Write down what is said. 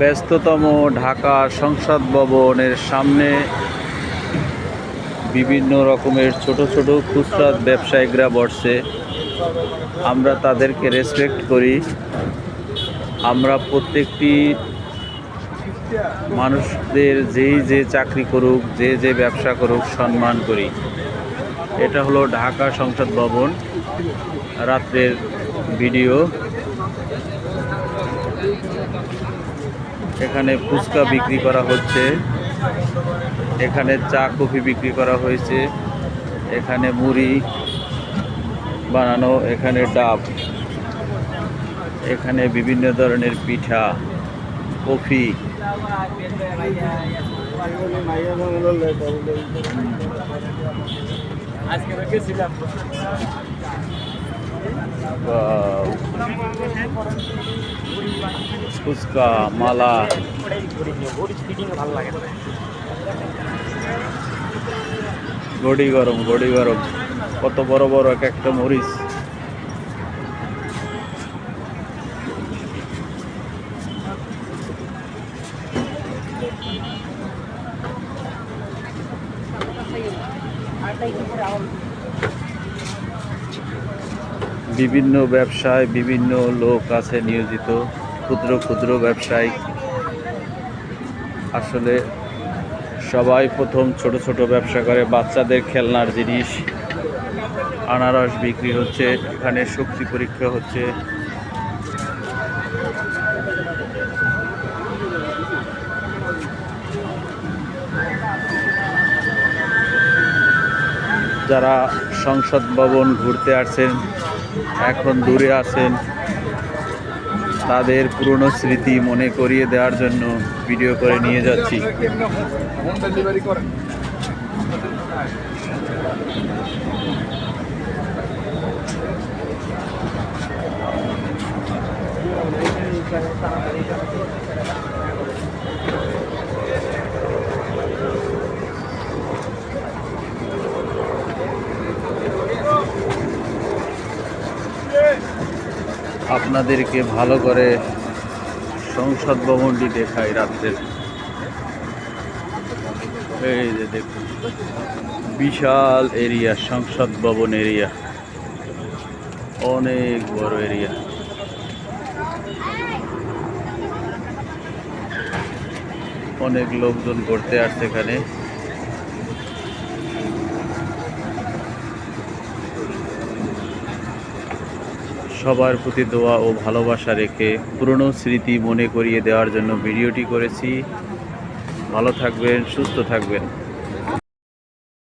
ব্যস্ততম ঢাকা সংসদ ভবনের সামনে বিভিন্ন রকমের ছোট ছোট খুচরা ব্যবসায়িকরা বসছে আমরা তাদেরকে রেসপেক্ট করি। আমরা প্রত্যেকটি মানুষদের যেই যে চাকরি করুক, যে যে ব্যবসা করুক, সম্মান করি। এটা হলো ঢাকা সংসদ ভবন। রাত্রের ভিডিও। এখানে ফুচকা বিক্রি করা হচ্ছে। এখানে চা কফি বিক্রি করা হয়েছে। এখানে মুড়ি বানানো এখানে ডাব এখানে বিভিন্ন ধরনের পিঠা কফি। আহ, ফুচকা, মালা। গড়ি গরম গড়ি গরম। কত বড় বড় এক একটা মরিচ। বিভিন্ন ব্যবসায় বিভিন্ন লোক আছে নিয়োজিত। ক্ষুদ্র ক্ষুদ্র ব্যবসায়ী। আসলে সবাই প্রথম ছোট ছোট ব্যবসা করে, বাচ্চাদের খেলনার জিনিস। আনারস বিক্রি হচ্ছে, এখানে শক্তি পরীক্ষা হচ্ছে। যারা সংসদ ভবন ঘুরতে আসছেন, এখন দূরে আছেন তাদের পুরনো স্মৃতি মনে করিয়ে দেওয়ার জন্য ভিডিও করে নিয়ে যাচ্ছি। আপনাদেরকে ভালো করে সংসদ ভবনটি দেখাই রাত্রের। এই যে দেখুন, বিশাল এরিয়া, সংসদ ভবন এরিয়া। অনেক বড় এরিয়া। অনেক লোকজন ঘুরতে আসছে এখানে। সবার প্রতি দোয়া ও ভালোবাসা রেখে পুরনো স্মৃতি মনে করিয়ে দেওয়ার জন্য ভিডিওটি করেছি। ভালো থাকবেন, সুস্থ থাকবেন।